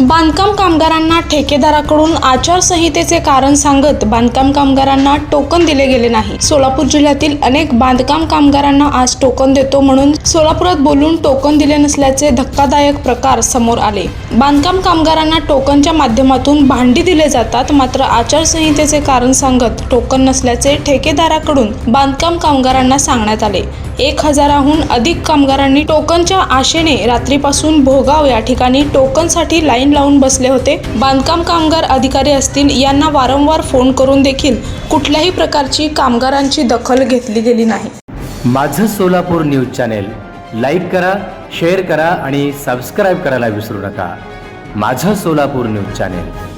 बांधकाम कामगारांना ठेकेदाराकडून आचारसंहितेचे कारण सांगत बांधकाम कामगारांना टोकन दिले गेले नाही. सोलापूर जिल्ह्यातील अनेक बांधकाम कामगारांना आज टोकन देतो म्हणून सोलापुरात बोलून टोकन दिले नसल्याचे धक्कादायक प्रकार समोर आले. बांधकाम कामगारांना टोकनच्या माध्यमातून भांडी दिले जातात मात्र आचारसंहितेचे कारण सांगत टोकन नसल्याचे ठेकेदाराकडून बांधकाम कामगारांना सांगण्यात आले. एक हजाराहून अधिक कामगारांनी टोकनच्या आशेने रात्रीपासून भोगाव या ठिकाणी टोकनसाठी लाईन लावून बसले होते. बांधकाम कामगार अधिकारी असतील यांना वारंवार फोन करून देखील कुठल्याही प्रकारची कामगारांची दखल घेतली गेली नाही. माझं सोलापूर न्यूज चॅनेल लाईक करा शेअर करा आणि सबस्क्राईब करायला विसरू नका. माझं सोलापूर न्यूज चॅनेल.